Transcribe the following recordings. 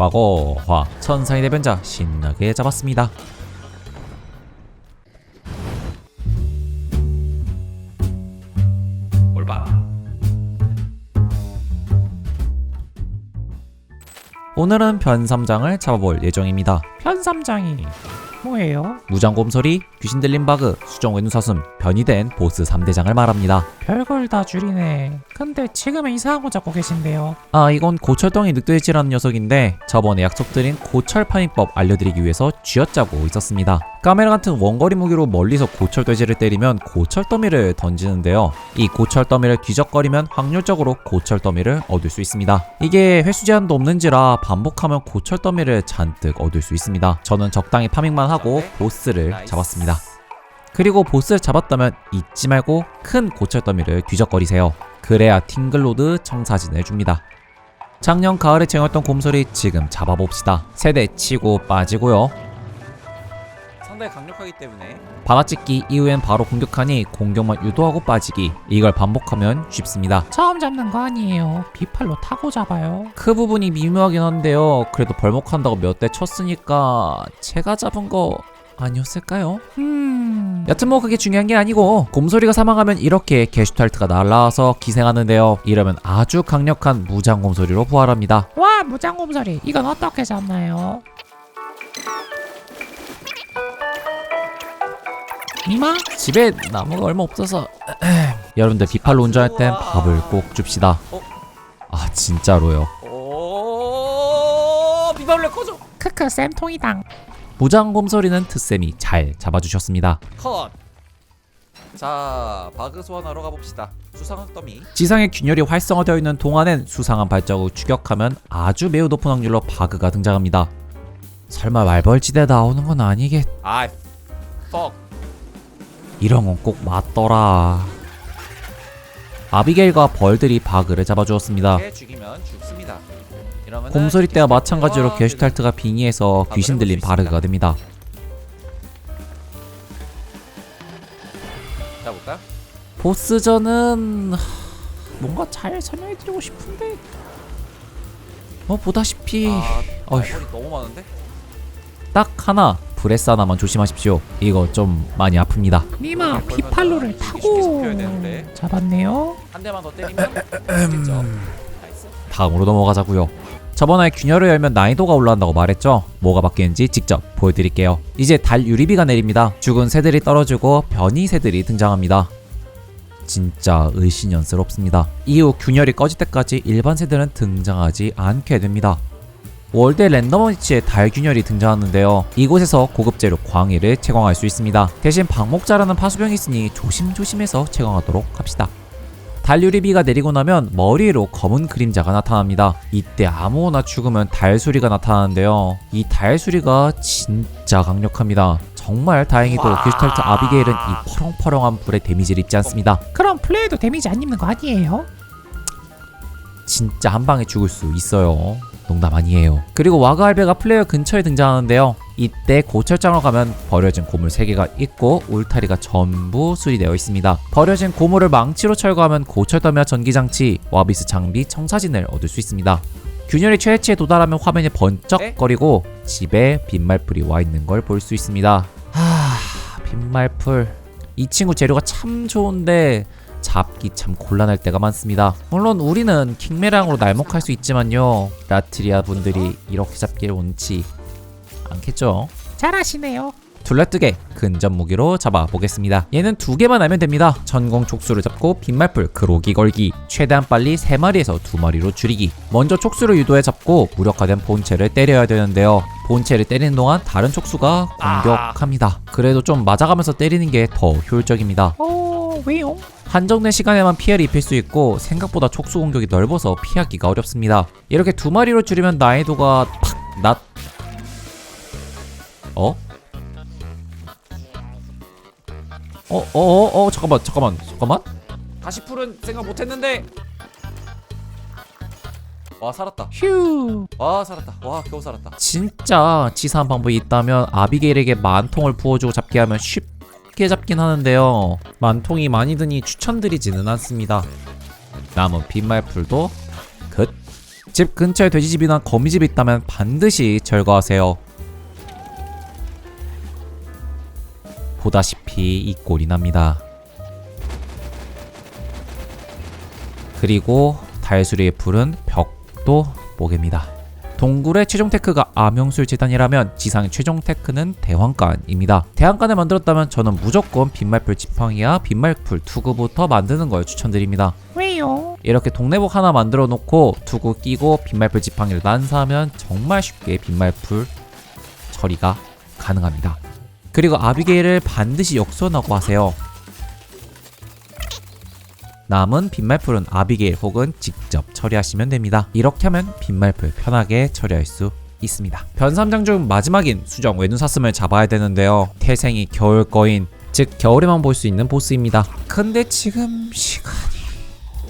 과거화 천상의 대변자 신나게 잡았습니다. 오늘은 변삼장을 잡아볼 예정입니다. 편삼장이 뭐예요? 무장곰소리, 귀신 들린 바그, 수정의 누사슴, 변이 된 보스 3대장을 말합니다. 별걸 다 줄이네. 근데 지금은 이상한 거 잡고 계신데요. 아 이건 고철덩이 늑대질하는 녀석인데 저번에 약속드린 고철 파밍법 알려드리기 위해서 쥐어짜고 있었습니다. 카메라 같은 원거리 무기로 멀리서 고철 돼지를 때리면 고철 더미를 던지는데요. 이 고철 더미를 뒤적거리면 확률적으로 고철 더미를 얻을 수 있습니다. 이게 횟수 제한도 없는지라 반복하면 고철 더미를 잔뜩 얻을 수 있습니다. 저는 적당히 파밍만 하고 보스를 잡았습니다. 그리고 보스를 잡았다면 잊지 말고 큰 고철 더미를 뒤적거리세요. 그래야 팅글로드 청사진을 줍니다. 작년 가을에 쟁였던 곰소리 지금 잡아봅시다. 세대 치고 빠지고요. 상당히 강력하기 때문에 받아찍기 이후엔 바로 공격하니 공격만 유도하고 빠지기 이걸 반복하면 쉽습니다. 처음 잡는 거 아니에요. 비팔로 타고 잡아요. 그 부분이 미묘하긴 한데요. 그래도 벌목한다고 몇 대 쳤으니까 제가 잡은 거 아니었을까요? 음. 여튼 뭐 그게 중요한 게 아니고 곰소리가 사망하면 이렇게 게슈탈트가 날라와서 기생하는데요. 이러면 아주 강력한 무장 곰소리로 부활합니다. 와 무장 곰소리. 이건 어떻게 잡나요? 이마? 집에 나무가 얼마 없어서 여러분들 비팔로 운전할 땐 밥을 꼭 줍시다. 아 진짜로요. 비팔로 꺼져. 크크 쌤통이당. 무장 곰 소리는 트쌤이 잘 잡아주셨습니다. 컷. 자, 바그 소환하러 가봅시다. 수상한 더미. 지상의 균열이 활성화되어 있는 동안엔 수상한 발자국을 추격하면 아주 매우 높은 확률로 바그가 등장합니다. 설마 말벌지대 나오는 건 아니겠? 아, 퍽. 이런 건 꼭 맞더라. 아비게일과 벌들이 바그를 잡아주었습니다. 곰소리 때와 마찬가지로 게슈탈트가 빙의해서 귀신 들린 바르가 됩니다. 보스전은 하, 뭔가 잘 설명해드리고 싶은데 뭐 보다시피 아, 어휴. 많은데? 딱 하나 브레스 하나만 조심하십시오. 이거 좀 많이 아픕니다. 니마 비팔로를 쉽게 타고. 잡았네요. 한 대만 더 때리면 죽겠죠. 나이스. 다음으로 넘어가자고요. 저번에 균열을 열면 난이도가 올라간다고 말했죠? 뭐가 바뀌는지 직접 보여드릴게요. 이제 달 유리비가 내립니다. 죽은 새들이 떨어지고 변이 새들이 등장합니다. 진짜 의심연스럽습니다. 이후 균열이 꺼질 때까지 일반 새들은 등장하지 않게 됩니다. 월드 랜덤 위치에 달 균열이 등장하는데요. 이곳에서 고급재료 광해를 채광할 수 있습니다. 대신 방목자라는 파수병이 있으니 조심조심해서 채광하도록 합시다. 달유리비가 내리고 나면 머리 위로 검은 그림자가 나타납니다. 이때 아무거나 죽으면 달수리가 나타나는데요. 이 달수리가 진짜 강력합니다. 정말 다행히도 기스탈트 아비게일은 이 퍼렁퍼렁한 불에 데미지를 입지 않습니다. 그럼 플레이도 데미지 안 입는 거 아니에요? 진짜 한 방에 죽을 수 있어요. 농담 아니에요. 그리고 와가알베가 플레이어 근처에 등장하는데요. 이때 고철장으로 가면 버려진 고물 3개가 있고 울타리가 전부 수리되어 있습니다. 버려진 고물을 망치로 철거하면 고철더미와 전기장치, 와비스 장비, 청사진을 얻을 수 있습니다. 균열이 최대치에 도달하면 화면이 번쩍거리고 집에 빈말풀이 와 있는 걸 볼 수 있습니다. 하... 빈말풀... 이 친구 재료가 참 좋은데 잡기 참 곤란할 때가 많습니다. 물론 우리는 킹메랑으로 날먹할 수 있지만요. 라트리아 분들이 이렇게 잡기를 원치 않겠죠. 잘하시네요. 둘레뜨개 근접 무기로 잡아보겠습니다. 얘는 두 개만 알면 됩니다. 전공 촉수를 잡고 빈말풀 그로기 걸기 최대한 빨리 세 마리에서 두 마리로 줄이기 먼저 촉수를 유도해 잡고 무력화된 본체를 때려야 되는데요. 본체를 때리는 동안 다른 촉수가 공격합니다. 그래도 좀 맞아가면서 때리는 게 더 효율적입니다. 오 왜요? 한정된 시간에만 피해를 입힐 수 있고 생각보다 촉수 공격이 넓어서 피하기가 어렵습니다. 이렇게 두 마리로 줄이면 난이도가 팍 낮... 어? 어, 어, 어, 어, 잠깐만, 잠깐만, 잠깐만. 다시 풀은 생각 못했는데. 와 살았다. 휴. 와 살았다. 와 겨우 살았다. 진짜 치사한 방법이 있다면 아비게일에게 만통을 부어주고 잡게 하면 쉽게 잡긴 하는데요. 만통이 많이 드니 추천드리지는 않습니다. 남은 빈말풀도 긋집 근처에 돼지집이나 거미집이 있다면 반드시 철거하세요. 보다시피 이 꼴이 납니다. 그리고 달수리의 풀은 벽 도 뽀개입니다. 동굴의 최종 테크가 암용술 재단이라면 지상의 최종 테크는 대왕간입니다. 대왕간을 만들었다면 저는 무조건 빈말풀 지팡이와 빈말풀 투구부터 만드는 걸 추천드립니다. 왜요? 이렇게 동네복 하나 만들어 놓고 투구 끼고 빈말풀 지팡이를 난사하면 정말 쉽게 빈말풀 처리가 가능합니다. 그리고 아비게일을 반드시 역선하고 하세요. 남은 빈말풀은 아비게일 혹은 직접 처리하시면 됩니다. 이렇게 하면 빈말풀 편하게 처리할 수 있습니다. 변삼장 중 마지막인 수정 외눈사슴을 잡아야 되는데요. 태생이 겨울 거인, 즉 겨울에만 볼 수 있는 보스입니다. 근데 지금 시간이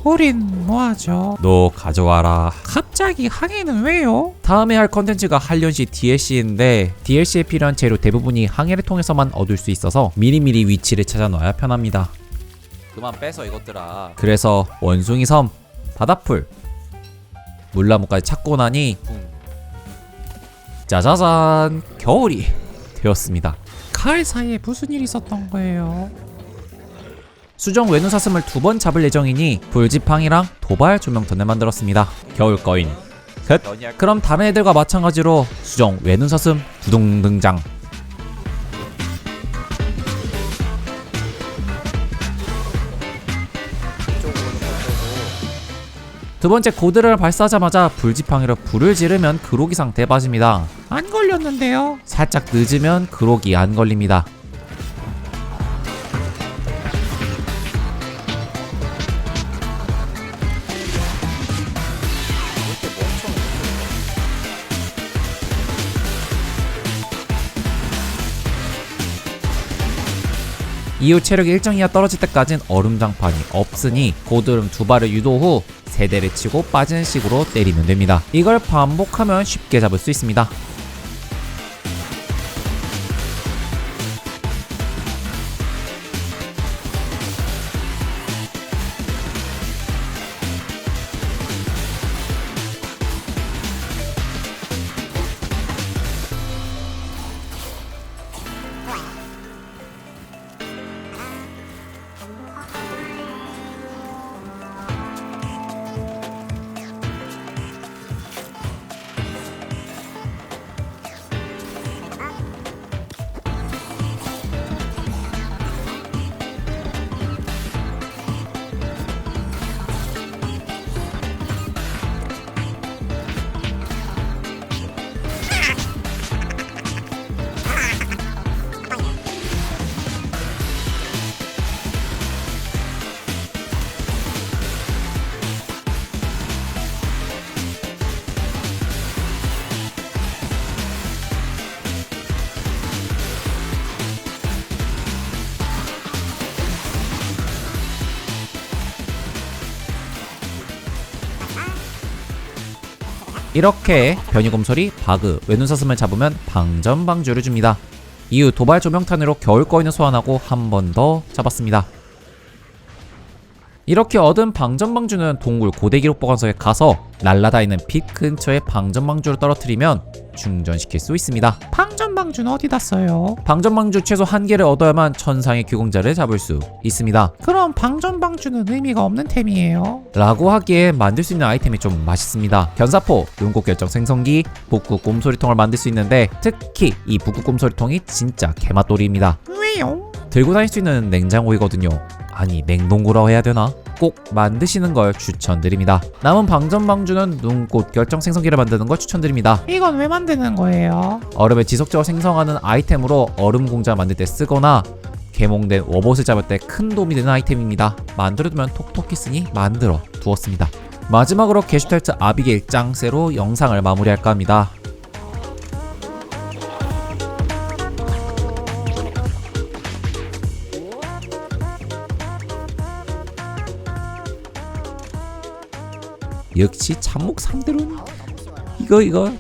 우린 뭐하죠? 너 가져와라. 갑자기 항해는 왜요? 다음에 할 컨텐츠가 한련시 DLC인데 DLC에 필요한 재료 대부분이 항해를 통해서만 얻을 수 있어서 미리미리 위치를 찾아놔야 편합니다. 그만 빼서 이것들아. 그래서 원숭이 섬, 바다풀, 물나무까지 찾고 나니 붕. 짜자잔 겨울이 되었습니다. 가을 사이에 무슨 일이 있었던 거예요? 수정 외눈 사슴을 두 번 잡을 예정이니 불지팡이랑 도발 조명턴을 만들었습니다. 겨울 거인. 끝. 그럼 다른 애들과 마찬가지로 수정 외눈 사슴 두둥 등장. 두 번째 고드를 발사하자마자 불지팡이로 불을 지르면 그로기 상태에 빠집니다. 안 걸렸는데요? 살짝 늦으면 그로기 안 걸립니다. 이후 체력이 일정 이하 떨어질 때까진 얼음장판이 없으니 고드름 두 발을 유도 후 세 대를 치고 빠지는 식으로 때리면 됩니다. 이걸 반복하면 쉽게 잡을 수 있습니다. 이렇게 변이곰소리, 바그, 외눈사슴을 잡으면 방전방주를 줍니다. 이후 도발 조명탄으로 겨울 거인을 소환하고 한 번 더 잡았습니다. 이렇게 얻은 방전방주는 동굴 고대기록 보관소에 가서 날라다니는 빛 근처에 방전방주를 떨어뜨리면 충전시킬 수 있습니다. 방전 방주는 어디다 써요? 방전방주 최소 한 개를 얻어야만 천상의 규공자를 잡을 수 있습니다. 그럼 방전방주는 의미가 없는 템이에요. 라고 하기에 만들 수 있는 아이템이 좀 맛있습니다. 견사포, 눈꽃 결정 생성기, 북구 꼼소리통을 만들 수 있는데 특히 이 북구 꼼소리통이 진짜 개맛돌이입니다. 왜요? 들고 다닐 수 있는 냉장고이거든요. 아니 냉동고라고 해야 되나? 꼭 만드시는 걸 추천드립니다. 남은 방전방주는 눈꽃 결정 생성기를 만드는 걸 추천드립니다. 이건 왜 만드는 거예요? 얼음을 지속적으로 생성하는 아이템으로 얼음 공자 만들 때 쓰거나 개몽된 워봇을 잡을 때 큰 도움이 되는 아이템입니다. 만들어두면 톡톡히 쓰니 만들어 두었습니다. 마지막으로 게슈탈트 아비게일 짱세로 영상을 마무리할까 합니다. 역시 참목 3대로는 이거 이거